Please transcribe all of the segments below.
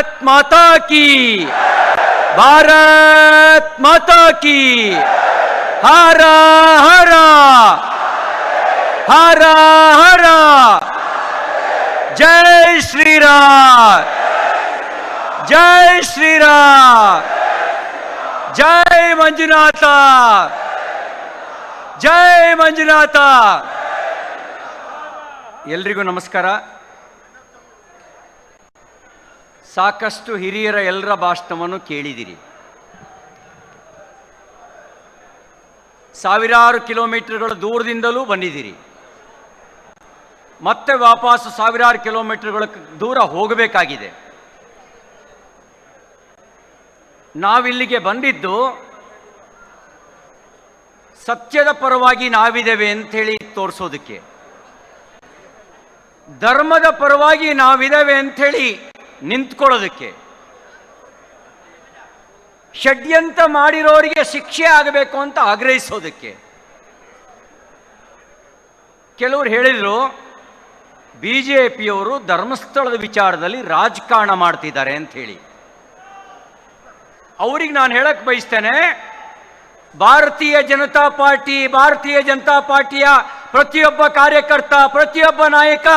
ಭಾರತ್ ಮಾತಾ ಕಿ ಭಾರತ್ ಮಾತಾ ಕಿ ಹರ ಹರ ಹರ ಹರ ಜೈ ಶ್ರೀರಾಮ್ ಜೈ ಶ್ರೀರಾಮ್ ಜೈ ಮಂಜುನಾಥ ಜೈ ಮಂಜುನಾಥ ಎಲ್ರಿಗೂ ನಮಸ್ಕಾರ ಸಾಕಷ್ಟು ಹಿರಿಯರ ಎಲ್ಲರ ಭಾಷಣವನ್ನು ಕೇಳಿದಿರಿ. ಸಾವಿರಾರು ಕಿಲೋಮೀಟರ್ಗಳು ದೂರದಿಂದಲೂ ಬಂದಿದ್ದೀರಿ ಮತ್ತೆ ವಾಪಸ್ ಸಾವಿರಾರು ಕಿಲೋಮೀಟರ್ಗಳ ದೂರ ಹೋಗಬೇಕಾಗಿದೆ. ನಾವಿಲ್ಲಿಗೆ ಬಂದಿದ್ದು, ಸತ್ಯದ ಪರವಾಗಿ ನಾವಿದ್ದೇವೆ ಅಂಥೇಳಿ ತೋರಿಸೋದಕ್ಕೆ. ಧರ್ಮದ ಪರವಾಗಿ ನಾವಿದ್ದೇವೆ ಅಂಥೇಳಿ ನಿಂತ್ಕೊಳ್ಳೋದಕ್ಕೆ. ಷಡ್ಯಂತ ಮಾಡಿರೋರಿಗೆ ಶಿಕ್ಷೆ ಆಗಬೇಕು ಅಂತ ಆಗ್ರಹಿಸೋದಕ್ಕೆ. ಕೆಲವರು ಹೇಳಿದರು, ಬಿ ಜೆ ಪಿಯವರು ಧರ್ಮಸ್ಥಳದ ವಿಚಾರದಲ್ಲಿ ರಾಜಕಾರಣ ಮಾಡ್ತಿದ್ದಾರೆ ಅಂತ ಹೇಳಿ. ಅವ್ರಿಗೆ ನಾನು ಹೇಳಕ್ ಬಯಸ್ತೇನೆ, ಭಾರತೀಯ ಜನತಾ ಪಾರ್ಟಿ, ಭಾರತೀಯ ಜನತಾ ಪಾರ್ಟಿಯ ಪ್ರತಿಯೊಬ್ಬ ಕಾರ್ಯಕರ್ತ, ಪ್ರತಿಯೊಬ್ಬ ನಾಯಕ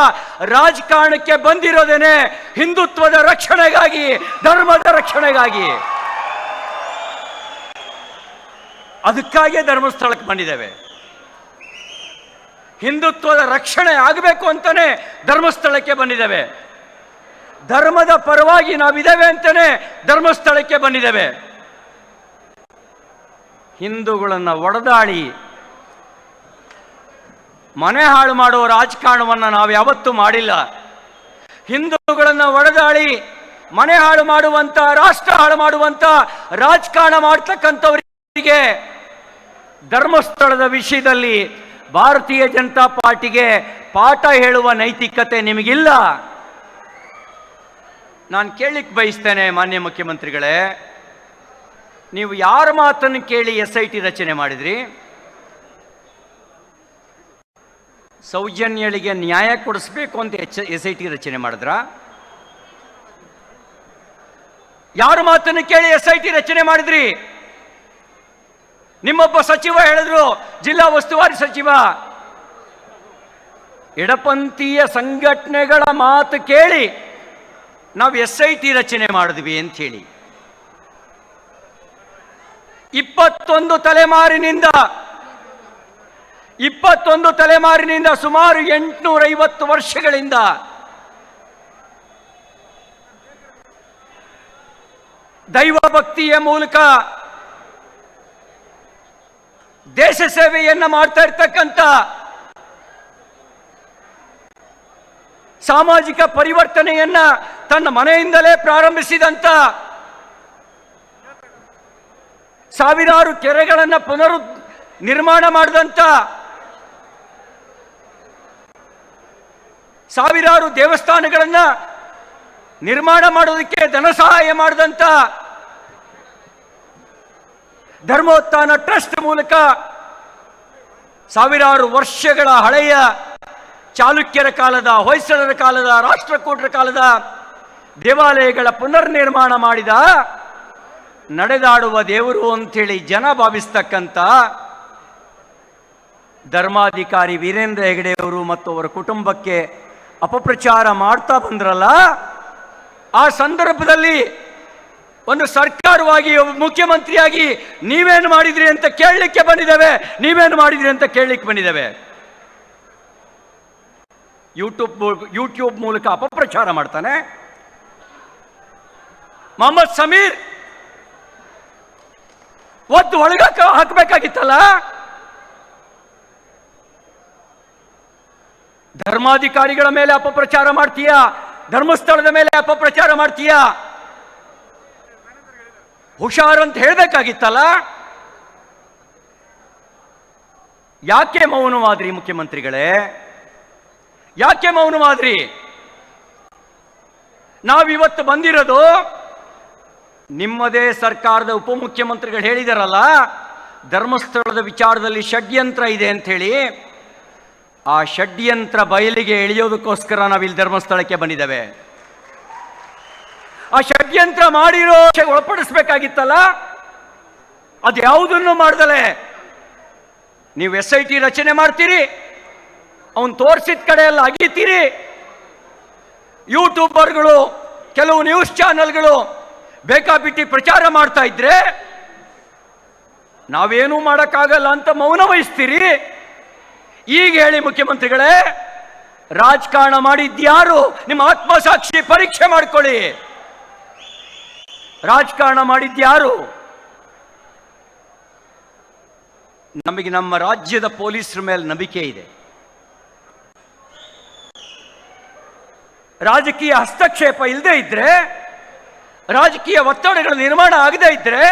ರಾಜಕಾರಣಕ್ಕೆ ಬಂದಿರೋದೇನೆ ಹಿಂದುತ್ವದ ರಕ್ಷಣೆಗಾಗಿ, ಧರ್ಮದ ರಕ್ಷಣೆಗಾಗಿ. ಅದಕ್ಕಾಗಿಯೇ ಧರ್ಮಸ್ಥಳಕ್ಕೆ ಬಂದಿದ್ದೇವೆ. ಹಿಂದುತ್ವದ ರಕ್ಷಣೆ ಆಗಬೇಕು ಅಂತಾನೆ ಧರ್ಮಸ್ಥಳಕ್ಕೆ ಬಂದಿದ್ದೇವೆ. ಧರ್ಮದ ಪರವಾಗಿ ನಾವಿದ್ದೇವೆ ಅಂತಾನೆ ಧರ್ಮಸ್ಥಳಕ್ಕೆ ಬಂದಿದ್ದೇವೆ. ಹಿಂದೂಗಳನ್ನು ಒಡೆದಾಡಿ ಮನೆ ಹಾಳು ಮಾಡುವ ರಾಜಕಾರಣವನ್ನು ನಾವು ಯಾವತ್ತೂ ಮಾಡಿಲ್ಲ. ಹಿಂದೂಗಳನ್ನು ಒಡೆದಾಳಿ, ಮನೆ ಹಾಳು ಮಾಡುವಂತ, ರಾಷ್ಟ್ರ ಹಾಳು ಮಾಡುವಂತ, ರಾಜಕಾರಣ ಮಾಡ್ತಕ್ಕಂಥವರಿಗೆ ಧರ್ಮಸ್ಥಳದ ವಿಷಯದಲ್ಲಿ ಭಾರತೀಯ ಜನತಾ ಪಾರ್ಟಿಗೆ ಪಾಠ ಹೇಳುವ ನೈತಿಕತೆ ನಿಮಗಿಲ್ಲ. ನಾನು ಕೇಳಲಿಕ್ಕೆ ಬಯಸ್ತೇನೆ ಮಾನ್ಯ ಮುಖ್ಯಮಂತ್ರಿಗಳೇ, ನೀವು ಯಾರ ಮಾತನ್ನು ಕೇಳಿ ಎಸ್ ಐ ಟಿ ರಚನೆ ಮಾಡಿದ್ರಿ? ಸೌಜನ್ಯಳಿಗೆ ನ್ಯಾಯ ಕೊಡಿಸ್ಬೇಕು ಅಂತ ಎಚ್ ಎಸ್ ಐ ಟಿ ರಚನೆ ಮಾಡಿದ್ರ? ಯಾರು ಮಾತನ್ನು ಕೇಳಿ ಎಸ್ ಐ ಟಿ ರಚನೆ ಮಾಡಿದ್ರಿ? ನಿಮ್ಮೊಬ್ಬ ಸಚಿವ ಹೇಳಿದ್ರು, ಜಿಲ್ಲಾ ಉಸ್ತುವಾರಿ ಸಚಿವ. ಎಡಪಂಥೀಯ ಸಂಘಟನೆಗಳ ಮಾತು ಕೇಳಿ ನಾವು ಎಸ್ ಐ ಟಿ ರಚನೆ ಮಾಡಿದ್ವಿ ಅಂತ ಹೇಳಿ. ಇಪ್ಪತ್ತೊಂದು ತಲೆಮಾರಿನಿಂದ ಇಪ್ಪತ್ತೊಂದು ತಲೆಮಾರಿನಿಂದ ಸುಮಾರು ಎಂಟುನೂರ ಐವತ್ತು ವರ್ಷಗಳಿಂದ ದೈವ ಭಕ್ತಿಯ ಮೂಲಕ ದೇಶ ಸೇವೆಯನ್ನ ಮಾಡ್ತಾ ಇರ್ತಕ್ಕಂಥ ಸಾಮಾಜಿಕ ಪರಿವರ್ತನೆಯನ್ನ ತನ್ನ ಮನೆಯಿಂದಲೇ ಪ್ರಾರಂಭಿಸಿದಂತ ಸಾವಿರಾರು ಕೆರೆಗಳನ್ನು ಪುನರು ನಿರ್ಮಾಣ ಮಾಡಿದಂತ ಸಾವಿರಾರು ದೇವಸ್ಥಾನಗಳನ್ನು ನಿರ್ಮಾಣ ಮಾಡೋದಕ್ಕೆ ಧನ ಸಹಾಯ ಮಾಡಿದಂತ ಧರ್ಮೋತ್ಥಾನ ಟ್ರಸ್ಟ್ ಮೂಲಕ ಸಾವಿರಾರು ವರ್ಷಗಳ ಹಳೆಯ ಚಾಲುಕ್ಯರ ಕಾಲದ, ಹೊಯ್ಸಳರ ಕಾಲದ, ರಾಷ್ಟ್ರಕೂಟರ ಕಾಲದ ದೇವಾಲಯಗಳ ಪುನರ್ನಿರ್ಮಾಣ ಮಾಡಿದ ನಡೆದಾಡುವ ದೇವರು ಅಂಥೇಳಿ ಜನ ಭಾವಿಸ್ತಕ್ಕಂಥ ಧರ್ಮಾಧಿಕಾರಿ ವೀರೇಂದ್ರ ಹೆಗಡೆಯವರು ಮತ್ತು ಅವರ ಕುಟುಂಬಕ್ಕೆ ಅಪಪ್ರಚಾರ ಮಾಡ್ತಾ ಬಂದ್ರಲ್ಲ, ಆ ಸಂದರ್ಭದಲ್ಲಿ ಒಂದು ಸರ್ಕಾರವಾಗಿ, ಮುಖ್ಯಮಂತ್ರಿಯಾಗಿ ನೀವೇನು ಮಾಡಿದ್ರಿ ಅಂತ ಕೇಳಲಿಕ್ಕೆ ಬಂದಿದ್ದೇವೆ, ನೀವೇನು ಮಾಡಿದ್ರಿ ಅಂತ ಕೇಳಲಿಕ್ಕೆ ಬಂದಿದ್ದೇವೆ. ಯೂಟ್ಯೂಬ್ ಯೂಟ್ಯೂಬ್ ಮೂಲಕ ಅಪಪ್ರಚಾರ ಮಾಡ್ತಾನೆ. ಮೊಹಮ್ಮದ್ ಸಮೀರ್ ಒದ್ದು ಒಳಗ ಹಾಕಬೇಕಾಗಿತ್ತಲ್ಲ? ಧರ್ಮಾಧಿಕಾರಿಗಳ ಮೇಲೆ ಅಪಪ್ರಚಾರ ಮಾಡ್ತೀಯಾ? ಧರ್ಮಸ್ಥಳದ ಮೇಲೆ ಅಪಪ್ರಚಾರ ಮಾಡ್ತೀಯಾ? ಹುಷಾರ್ ಅಂತ ಹೇಳ್ಬೇಕಾಗಿತ್ತಲ್ಲ? ಯಾಕೆ ಮೌನವಾದ್ರಿ ಮುಖ್ಯಮಂತ್ರಿಗಳೇ? ಯಾಕೆ ಮೌನವಾದ್ರಿ? ನಾವಿವತ್ತು ಬಂದಿರೋದು ನಿಮ್ಮದೇ ಸರ್ಕಾರದ ಉಪಮುಖ್ಯಮಂತ್ರಿಗಳು ಹೇಳಿದಾರಲ್ಲ, ಧರ್ಮಸ್ಥಳದ ವಿಚಾರದಲ್ಲಿ ಷಡ್ಯಂತ್ರ ಇದೆ ಅಂತ ಹೇಳಿ ಆ ಷಡ್ಯಂತ್ರ ಬಯಲಿಗೆ ಎಳೆಯೋದಕ್ಕೋಸ್ಕರ ನಾವಿಲ್ಲಿ ಧರ್ಮಸ್ಥಳಕ್ಕೆ ಬಂದಿದ್ದೇವೆ. ಆ ಷಡ್ಯಂತ್ರ ಮಾಡಿರೋ ಒಳಪಡಿಸ್ಬೇಕಾಗಿತ್ತಲ್ಲ? ಅದು ಯಾವುದನ್ನು ಮಾಡ್ದಲೆ? ನೀವು ಎಸ್ ಐ ಟಿ ರಚನೆ ಮಾಡ್ತೀರಿ, ಅವನು ತೋರಿಸಿದ ಕಡೆ ಎಲ್ಲ ಅಗಿತೀರಿ. ಯೂಟ್ಯೂಬರ್ಗಳು, ಕೆಲವು ನ್ಯೂಸ್ ಚಾನೆಲ್ಗಳು ಬೇಕಾಬಿಟ್ಟಿ ಪ್ರಚಾರ ಮಾಡ್ತಾ ಇದ್ರೆ, ನಾವೇನೂ ಮಾಡೋಕ್ಕಾಗಲ್ಲ ಅಂತ ಮೌನ ವಹಿಸ್ತೀರಿ. ಈಗ ಹೇಳಿ ಮುಖ್ಯಮಂತ್ರಿಗಳೇ, ರಾಜಕಾರಣ ಮಾಡಿದ್ಯಾರು, ನಿಮ್ಮ ಆತ್ಮಸಾಕ್ಷಿ ಪರೀಕ್ಷೆ ಮಾಡ್ಕೊಳ್ಳಿ. ರಾಜಕಾರಣ ಮಾಡಿದ್ಯಾರು? ನಮಗೆ ನಮ್ಮ ರಾಜ್ಯದ ಪೊಲೀಸರ ಮೇಲೆ ನಂಬಿಕೆ ಇದೆ. ರಾಜಕೀಯ ಹಸ್ತಕ್ಷೇಪ ಇಲ್ಲದೆ ಇದ್ರೆ, ರಾಜಕೀಯ ಒತ್ತಡಗಳು ನಿರ್ಮಾಣ ಆಗದೆ ಇದ್ರೆ,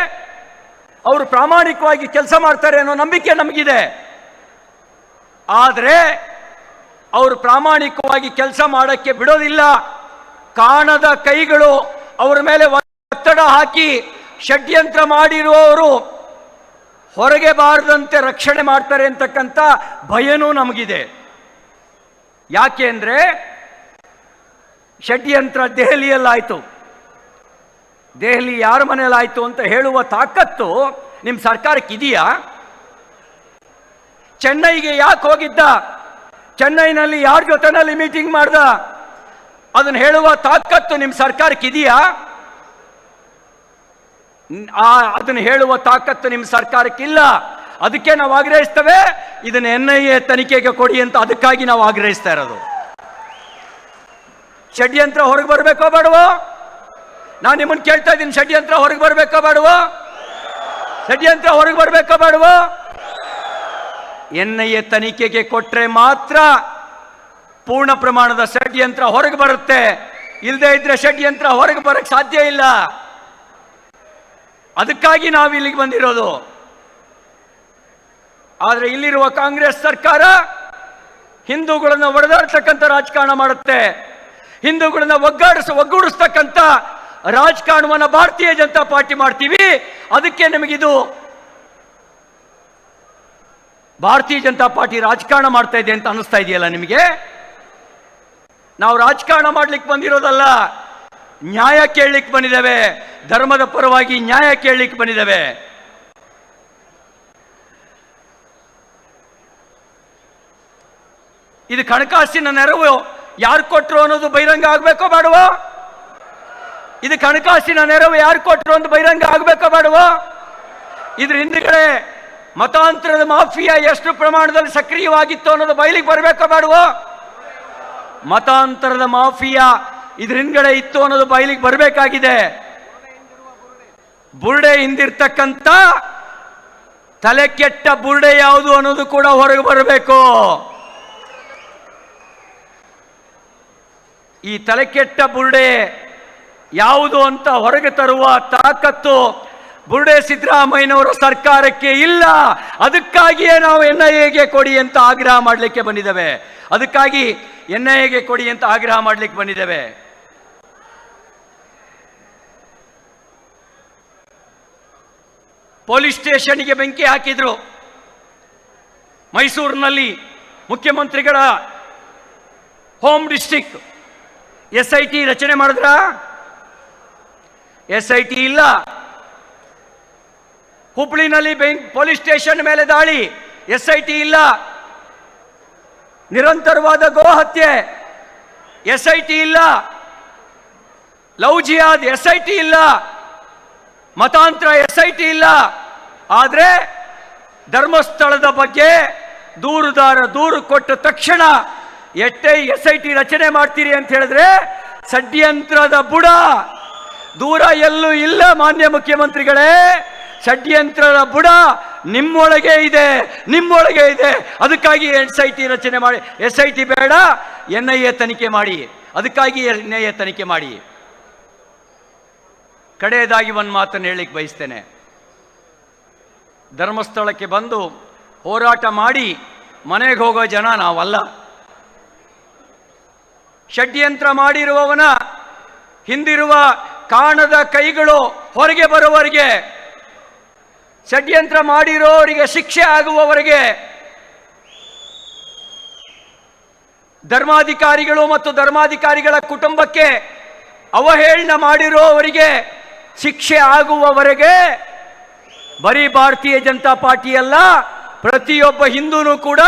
ಅವರು ಪ್ರಾಮಾಣಿಕವಾಗಿ ಕೆಲಸ ಮಾಡ್ತಾರೆ ಅನ್ನೋ ನಂಬಿಕೆ ನಮಗಿದೆ. ಆದರೆ ಅವರು ಪ್ರಾಮಾಣಿಕವಾಗಿ ಕೆಲಸ ಮಾಡೋಕ್ಕೆ ಬಿಡೋದಿಲ್ಲ. ಕಾಣದ ಕೈಗಳು ಅವರ ಮೇಲೆ ಒತ್ತಡ ಹಾಕಿ ಷಡ್ಯಂತ್ರ ಮಾಡಿರುವವರು ಹೊರಗೆ ಬಾರದಂತೆ ರಕ್ಷಣೆ ಮಾಡ್ತಾರೆ ಅಂತಕ್ಕಂಥ ಭಯನೂ ನಮಗಿದೆ. ಯಾಕೆ ಅಂದರೆ ಷಡ್ಯಂತ್ರ ದೆಹಲಿಯಲ್ಲಾಯಿತು. ದೆಹಲಿ ಯಾರ ಮನೆಯಲ್ಲಾಯಿತು ಅಂತ ಹೇಳುವ ತಾಕತ್ತು ನಿಮ್ಮ ಸರ್ಕಾರಕ್ಕೆ ಇದೆಯಾ ಚೆನ್ನೈಗೆ ಯಾಕೆ ಹೋಗಿದ್ದ? ಚೆನ್ನೈನಲ್ಲಿ ಯಾರ ಜೊತೆನಲ್ಲಿ ಮೀಟಿಂಗ್ ಮಾಡ್ದ? ಅದನ್ನು ಹೇಳುವ ತಾಕತ್ತು ನಿಮ್ಮ ಸರ್ಕಾರಕ್ಕೆ ಇದೆಯಾ? ಆ ಅದನ್ನು ಹೇಳುವ ತಾಕತ್ತು ನಿಮ್ಮ ಸರ್ಕಾರಕ್ಕಿಲ್ಲ ಅದಕ್ಕೆ ನಾವು ಆಗ್ರಹಿಸ್ತೇವೆ. ಇದನ್ನು ಎನ್ ಐ ಎ ತನಿಖೆಗೆ ಕೊಡಿ ಅಂತ ಅದಕ್ಕಾಗಿ ನಾವು ಆಗ್ರಹಿಸ್ತಾ ಇರೋದು. ಷಡ್ಯಂತ್ರ ಹೊರಗೆ ಬರಬೇಕೋ ಬೇಡವೋ? ನಾನು ನಿಮ್ಮನ್ನು ಕೇಳ್ತಾ ಇದ್ದೀನಿ, ಷಡ್ಯಂತ್ರ ಹೊರಗೆ ಬರಬೇಕೋ ಬೇಡವೋ? ಷಡ್ಯಂತ್ರ ಹೊರಗೆ ಬರಬೇಕೋ ಬೇಡವೋ? ಎನ್ ಐ ಎ ತನಿಖೆಗೆ ಕೊಟ್ಟರೆ ಮಾತ್ರ ಪೂರ್ಣ ಪ್ರಮಾಣದ ಷಡ್ಯಂತ್ರ ಹೊರಗೆ ಬರುತ್ತೆ. ಇಲ್ಲದೆ ಇದ್ರೆ ಷಡ್ಯಂತ್ರ ಹೊರಗೆ ಬರಕ್ಕೆ ಸಾಧ್ಯ ಇಲ್ಲ. ಅದಕ್ಕಾಗಿ ನಾವು ಇಲ್ಲಿಗೆ ಬಂದಿರೋದು. ಆದರೆ ಇಲ್ಲಿರುವ ಕಾಂಗ್ರೆಸ್ ಸರ್ಕಾರ ಹಿಂದೂಗಳನ್ನ ಒಡೆದಾಡ್ತಕ್ಕಂಥ ರಾಜಕಾರಣ ಮಾಡುತ್ತೆ. ಹಿಂದೂಗಳನ್ನ ಒಗ್ಗಾಡಿಸ, ಒಗ್ಗೂಡಿಸ್ತಕ್ಕಂಥ ರಾಜಕಾರಣವನ್ನು ಭಾರತೀಯ ಜನತಾ ಪಾರ್ಟಿ ಮಾಡ್ತೀವಿ. ಅದಕ್ಕೆ ನಮಗಿದು ಭಾರತೀಯ ಜನತಾ ಪಾರ್ಟಿ ರಾಜಕಾರಣ ಮಾಡ್ತಾ ಇದೆ ಅಂತ ಅನಿಸ್ತಾ ಇದೆಯಲ್ಲ ನಿಮಗೆ? ನಾವು ರಾಜಕಾರಣ ಮಾಡ್ಲಿಕ್ಕೆ ಬಂದಿರೋದಲ್ಲ, ನ್ಯಾಯ ಕೇಳಲಿಕ್ಕೆ ಬಂದಿದ್ದೇವೆ, ಧರ್ಮದ ಪರವಾಗಿ ನ್ಯಾಯ ಕೇಳಲಿಕ್ಕೆ ಬಂದಿದ್ದೇವೆ. ಇದು ಕಣಕಾಸಿನ ನೆರವು, ಯಾರು ಕೊಟ್ಟರು ಅನ್ನೋದು ಬಹಿರಂಗ ಆಗ್ಬೇಕೋ ಬೇಡವೋ? ಇದು ಕಣಕಾಸಿನ ನೆರವು, ಯಾರು ಕೊಟ್ಟರು ಅಂತ ಬಹಿರಂಗ ಆಗಬೇಕೋ ಬೇಡವೋ? ಇದ್ರ ಹಿಂದ್ಗಡೆ ಮತಾಂತರದ ಮಾಫಿಯಾ ಎಷ್ಟು ಪ್ರಮಾಣದಲ್ಲಿ ಸಕ್ರಿಯವಾಗಿತ್ತು ಅನ್ನೋದು ಬಯಲಿಗೆ ಬರಬೇಕೋ ಬೇಡವೋ? ಮತಾಂತರದ ಮಾಫಿಯಾ ಇದ್ರ ಹಿಂದ್ಗಡೆ ಇತ್ತು ಅನ್ನೋದು ಬಯಲಿಗೆ ಬರಬೇಕಾಗಿದೆ. ಬುರ್ಡೆ ಹಿಂದಿರ್ತಕ್ಕಂಥ ತಲೆ ಕೆಟ್ಟ ಬುರ್ಡೆ ಯಾವುದು ಅನ್ನೋದು ಕೂಡ ಹೊರಗೆ ಬರಬೇಕು. ಈ ತಲೆ ಕೆಟ್ಟ ಬುರ್ಡೆ ಯಾವುದು ಅಂತ ಹೊರಗೆ ತರುವ ತಾಕತ್ತು ಬುರುಡೆ ಸಿದ್ದರಾಮಯ್ಯನವರ ಸರ್ಕಾರಕ್ಕೆ ಇಲ್ಲ. ಅದಕ್ಕಾಗಿಯೇ ನಾವು ಎನ್ ಐ ಎಗೆ ಕೊಡಿ ಅಂತ ಆಗ್ರಹ ಮಾಡಲಿಕ್ಕೆ ಬಂದಿದ್ದೇವೆ. ಅದಕ್ಕಾಗಿ ಎನ್ ಐ ಎಗೆ ಕೊಡಿ ಅಂತ ಆಗ್ರಹ ಮಾಡಲಿಕ್ಕೆ ಬಂದಿದ್ದೇವೆ. ಪೊಲೀಸ್ ಸ್ಟೇಷನ್ಗೆ ಬೆಂಕಿ ಹಾಕಿದ್ರು. ಮೈಸೂರಿನಲ್ಲಿ ಮುಖ್ಯಮಂತ್ರಿಗಳ home district S I T ರಚನೆ ಮಾಡಿದ್ರ? ಎಸ್ ಐ ಟಿ ಇಲ್ಲ. ಹುಬ್ಳಿನಲ್ಲಿ ಬೆಂಕ್ ಪೊಲೀಸ್ ಸ್ಟೇಷನ್ ಮೇಲೆ ದಾಳಿ. ಎಸ್ ಐ ಟಿ ಇಲ್ಲ. ನಿರಂತರವಾದ ಗೋ ಹತ್ಯೆ. ಎಸ್ ಐ ಟಿ ಇಲ್ಲ. ಲವ್ ಜಿಯಾದ್ ಎಸ್ ಐ ಟಿ ಇಲ್ಲ. ಮತಾಂತರ ಎಸ್ ಐ ಟಿ ಇಲ್ಲ. ಆದರೆ ಧರ್ಮಸ್ಥಳದ ಬಗ್ಗೆ ದೂರುದಾರ ದೂರು ಕೊಟ್ಟ ತಕ್ಷಣ ಎಷ್ಟೇ ಎಸ್ ಐ ಟಿ ರಚನೆ ಮಾಡ್ತೀರಿ ಅಂತ ಹೇಳಿದ್ರೆ ಷಡ್ಯಂತ್ರದ ಬುಡ. ದೂರ ಎಲ್ಲೂ ಇಲ್ಲ ಮಾನ್ಯ ಮುಖ್ಯಮಂತ್ರಿಗಳೇ. ಷಡ್ಯಂತ್ರದ ಬುಡ ನಿಮ್ಮೊಳಗೆ ಇದೆ ನಿಮ್ಮೊಳಗೆ ಇದೆ. ಅದಕ್ಕಾಗಿ ಎಸ್ ಐ ಟಿ ರಚನೆ ಮಾಡಿ, ಎಸ್ ಐ ಟಿ ಬೇಡ, ಎನ್ ಐ ಎ ತನಿಖೆ ಮಾಡಿ. ಅದಕ್ಕಾಗಿ ಎನ್ ಐ ಎ ತನಿಖೆ ಮಾಡಿ. ಕಡೆಯದಾಗಿ ಒಂದು ಮಾತನ್ನು ಹೇಳಿಕ್ಕೆ ಬಯಸ್ತೇನೆ. ಧರ್ಮಸ್ಥಳಕ್ಕೆ ಬಂದು ಹೋರಾಟ ಮಾಡಿ ಮನೆಗೆ ಹೋಗೋ ಜನ ನಾವಲ್ಲ. ಷಡ್ಯಂತ್ರ ಮಾಡಿರುವವನ, ಹಿಂದಿರುವ ಕಾಣದ ಕೈಗಳು ಹೊರಗೆ ಬರುವವರೆಗೆ ಷಡ್ಯಂತ್ರ ಮಾಡಿರೋರಿಗೆ ಶಿಕ್ಷೆ ಆಗುವವರೆಗೆ ಧರ್ಮಾಧಿಕಾರಿಗಳು ಮತ್ತು ಧರ್ಮಾಧಿಕಾರಿಗಳ ಕುಟುಂಬಕ್ಕೆ ಅವಹೇಳನ ಮಾಡಿರೋವರಿಗೆ ಶಿಕ್ಷೆ ಆಗುವವರೆಗೆ ಬರೀ ಭಾರತೀಯ ಜನತಾ ಪಾರ್ಟಿ ಅಲ್ಲ ಪ್ರತಿಯೊಬ್ಬ ಹಿಂದೂನು ಕೂಡ